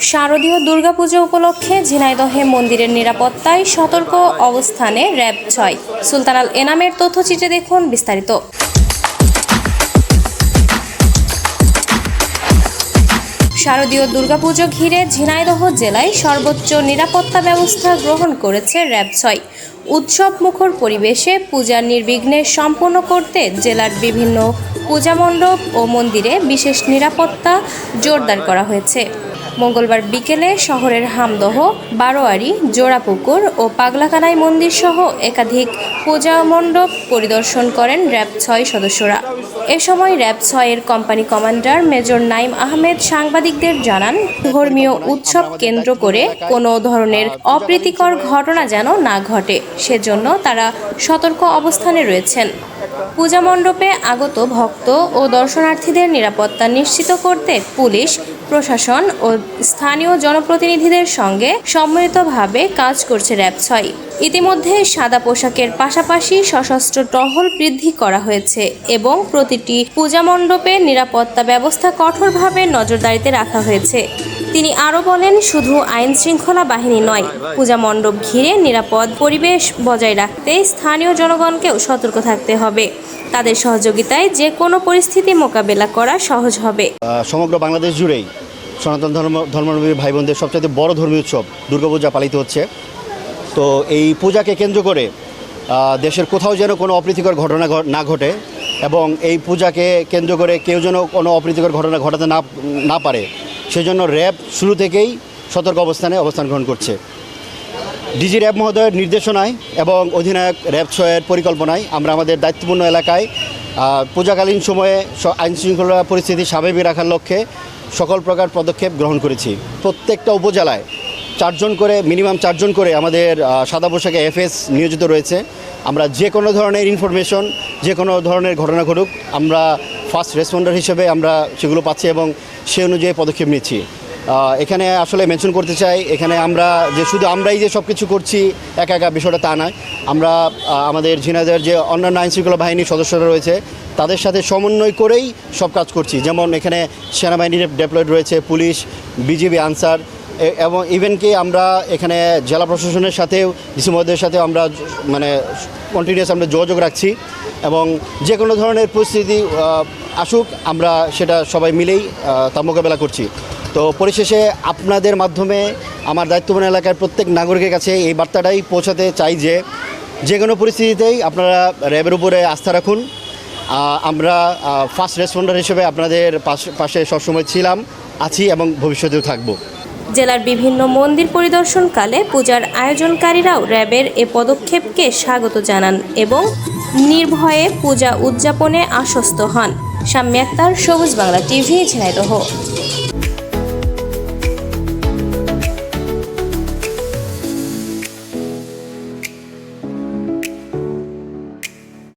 শারদীয় দুর্গাপুজো উপলক্ষে ঝিনাইদহে মন্দিরের নিরাপত্তায় সতর্ক অবস্থানে র্যাব ছয়। সুলতানাল এনামের তথ্যচিত্রে দেখুন বিস্তারিত। শারদীয় দুর্গাপুজো ঘিরে ঝিনাইদহ জেলায় সর্বোচ্চ নিরাপত্তা ব্যবস্থা গ্রহণ করেছে র্যাব ছয়। উৎসব মুখর পরিবেশে পূজা নির্বিঘ্নে সম্পন্ন করতে জেলার বিভিন্ন পূজা মণ্ডপ ও মন্দিরে বিশেষ নিরাপত্তা জোরদার করা হয়েছে। মঙ্গলবার বিকেলে শহরের হামদহ, বারোয়ারি, জোড়াপুকুর ও পাগলাকানাই মন্দির সহ একাধিক পূজা মণ্ডপ পরিদর্শন করেন র্যাব ছয় সদস্যরা। এ সময় র্যাব ছয়ের company commander major Naim Ahmed সাংবাদিকদের জানান, ধর্মীয় উৎসব কেন্দ্র করে কোনো ধরনের অপ্রীতিকর ঘটনা যেন না ঘটে। সেজন্য তারা সতর্ক অবস্থানে রয়েছেন। পূজা মণ্ডপে আগত ভক্ত ও দর্শনার্থীদের নিরাপত্তা নিশ্চিত করতে পুলিশ, প্রশাসন ও স্থানীয় জনপ্রতিনিধিদের সঙ্গে সম্মিলিতভাবে কাজ করছে র্যাব ছয়। ইতিমধ্যে সাদা পোশাকের পাশাপাশি সশস্ত্র টহল বৃদ্ধি করা হয়েছে এবং প্রতিটি পূজা মণ্ডপে নিরাপত্তা ব্যবস্থা কঠোরভাবে নজরদারিতে রাখা হয়েছে। তিনি আরও বলেন, শুধু আইন শৃঙ্খলা বাহিনী নয়, পূজা মণ্ডপ ঘিরে নিরাপদ পরিবেশ বজায় রাখতে স্থানীয় জনগণকেও সতর্ক থাকতে হবে। তাদের সহযোগিতায় যে কোনো পরিস্থিতি মোকাবেলা করা সহজ হবে। সমগ্র বাংলাদেশ জুড়েই সনাতন ধর্ম, ধর্মাবলম্বী ভাই বোনদের সবচেয়ে বড় ধর্মীয় উৎসব দুর্গাপূজা পালিত হচ্ছে। তো এই পূজাকে কেন্দ্র করে দেশের কোথাও যেন কোনো অপ্রীতিকর ঘটনা না ঘটে এবং এই পূজাকে কেন্দ্র করে কেউ যেন কোনো অপ্রীতিকর ঘটনা ঘটাতে না না পারে সেজন্য র্যাব শুরু থেকেই সতর্ক অবস্থানে অবস্থান গ্রহণ করছে। ডিজি র্যাব মহোদয়ের নির্দেশনায় এবং অধিনায়ক র্যাব ছয়ের পরিকল্পনায় আমরা আমাদের দায়িত্বপূর্ণ এলাকায় পূজাকালীন সময়ে আইন শৃঙ্খলা পরিস্থিতি স্বাভাবিক রাখার লক্ষ্যে সকল প্রকার পদক্ষেপ গ্রহণ করেছি। প্রত্যেকটা উপজেলায় চারজন করে, মিনিমাম চারজন করে আমাদের সাদা পোশাকে এফএস নিয়োজিত রয়েছে। আমরা যে কোনো ধরনের ইনফরমেশন যে কোনো ধরনের ঘটনা ঘটুক, আমরা ফার্স্ট রেসপন্ডার হিসেবে আমরা সেগুলো পাচ্ছি এবং সে অনুযায়ী পদক্ষেপ নিচ্ছি। এখানে আসলে মেনশন করতে চাই, এখানে আমরা যে শুধু আমরাই যে সব কিছু করছি, একা একা বিষয়টা তা নয়। আমরা আমাদের ঝিনাইদের যে অন্যান্য আইনশৃঙ্খলা বাহিনীর সদস্যরা রয়েছে, তাদের সাথে সমন্বয় করেই সব কাজ করছি। যেমন এখানে সেনাবাহিনীর ডেপ্লয়েড রয়েছে পুলিশ, বিজিবি আনসার এবং ইভেন কি আমরা এখানে জেলা প্রশাসনের সাথেও ডিসি মহোদয়ের সাথেও আমরা মানে কন্টিনিউয়াস আমরা যোগাযোগ রাখছি। এবং যে কোনো ধরনের পরিস্থিতি আসুক, আমরা সেটা সবাই মিলেই তার মোকাবেলা করছি। তো পরিশেষে আপনাদের মাধ্যমে আমার দায়িত্বপূর্ণ এলাকার প্রত্যেক নাগরিকের কাছে এই বার্তাটাই পৌঁছাতে চাই যে যে কোনো পরিস্থিতিতেই আপনারা র্যাবের উপরে আস্থা রাখুন। আমরা ফার্স্ট রেসপন্ডার হিসেবে আপনাদের পাশে সবসময় ছিলাম, আছি এবং ভবিষ্যতেও থাকব। জেলার বিভিন্ন মন্দির পরিদর্শনকালে পূজার আয়োজনকারীরাও র্যাবের এ পদক্ষেপকে স্বাগত জানান এবং নির্ভয়ে পূজা উদযাপনে আশ্বস্ত হন। শাম্মী আক্তার সবুজ বাংলা টিভি ঝিনাইদহ।